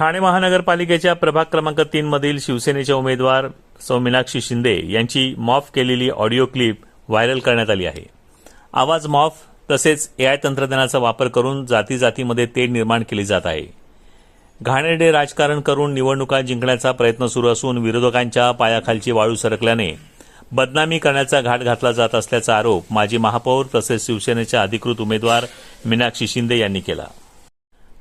ठाणे महानगरपालिकेच्या प्रभाग क्रमांक तीन मधील शिवसेनेच्या उमेदवार सौ मीनाक्षी शिंदे यांची मॉफ केलेली ऑडिओ क्लिप व्हायरल करण्यात आली आहे. आवाज मॉफ तसेच एआय तंत्रज्ञानाचा वापर करून जाती जातीमध्ये तेढ निर्माण केली जात आहे. घाणेरडे राजकारण करून निवडणुका जिंकण्याचा प्रयत्न सुरू असून विरोधकांच्या पायाखालची वाळू सरकल्याने बदनामी करण्याचा घाट घातला जात असल्याचा आरोप माजी महापौर तसेच शिवसेनेच्या अधिकृत उमेदवार मीनाक्षी शिंदे यांनी केला.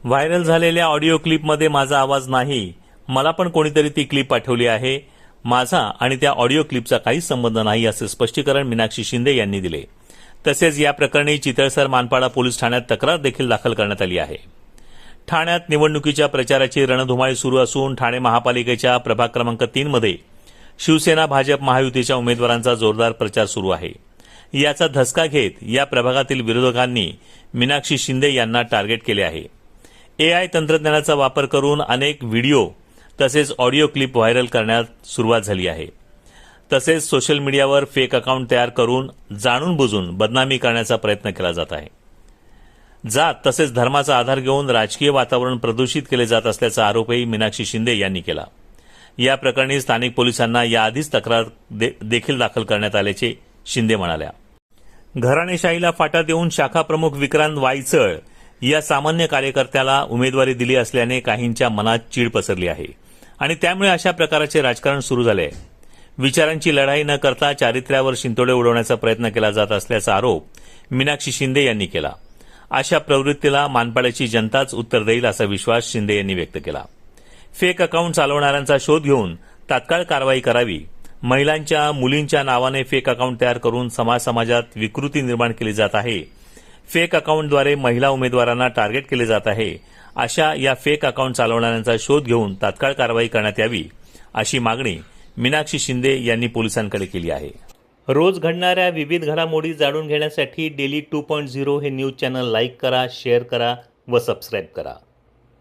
व्हायरल झालेल्या ऑडिओ क्लिपमध्ये माझा आवाज नाही. मला पण कोणीतरी ती क्लिप पाठवली आहे. माझा आणि त्या ऑडिओ क्लिपचा काहीच संबंध नाही असे स्पष्टीकरण मीनाक्षी शिंदे यांनी दिले. तसेच या प्रकरणी चितळसर मानपाडा पोलीस ठाण्यात तक्रार देखील दाखल करण्यात आली आहे. ठाण्यात निवडणुकीच्या प्रचाराची रणधुमाळी सुरू असून ठाणे महापालिकेच्या प्रभाग क्रमांक तीनमध्ये शिवसेना भाजप महायुतीच्या उमेदवारांचा जोरदार प्रचार सुरू आहे. याचा धसका घेत या प्रभागातील विरोधकांनी मीनाक्षी शिंदे यांना टार्गेट केले आहे. एआय तंत्रज्ञानाचा वापर करून अनेक व्हिडिओ तसेच ऑडिओ क्लिप व्हायरल करण्यात सुरुवात झाली आहे. तसेच सोशल मीडियावर फेक अकाउंट तयार करून जाणून बुजून बदनामी करण्याचा प्रयत्न केला जात आहे. जात तसेच धर्माचा आधार घेऊन राजकीय वातावरण प्रदूषित केले जात असल्याचा आरोपही मीनाक्षी शिंदे यांनी केला. या प्रकरणी स्थानिक पोलिसांना याआधीच तक्रार दे- देखील दाखल करण्यात आल्याचे शिंदे म्हणाल्या. घराणेशाहीला फाटा देऊन शाखा प्रमुख विक्रांत वायचळ या सामान्य कार्यकर्त्याला उमेदवारी दिली असल्याने काहींच्या मनात चीड पसरली आहे. आणि त्यामुळे अशा प्रकारचे राजकारण सुरू झाले आहे. विचारांची लढाई न करता चारित्र्यावर शिंतोडे उडवण्याचा प्रयत्न केला जात असल्याचा आरोप मीनाक्षी शिंदे यांनी केला. अशा प्रवृत्तीला मानपाड्याची जनताच उत्तर देईल असा विश्वास शिंदे यांनी व्यक्त केला. फेक अकाउंट चालवणाऱ्यांचा शोध घेऊन तात्काळ कारवाई करावी. महिलांच्या मुलींच्या नावाने फेक अकाउंट तयार करून समाज समाजात विकृती निर्माण केली जात आहे. फेक अकाउंटद्वारे महिला उमेदवारांना टार्गेट केले जात आहे. अशा या फेक अकाउंट चालवणाऱ्यांचा शोध घेऊन तात्काळ कारवाई करण्यात यावी अशी मागणी मीनाक्षी शिंदे यांनी पोलिसांकडे केली आहे. रोज घडणाऱ्या विविध घडामोडी जाणून घेण्यासाठी डेली टू पॉईंट झिरो हे न्यूज चॅनल लाईक करा शेअर करा व सबस्क्राईब करा.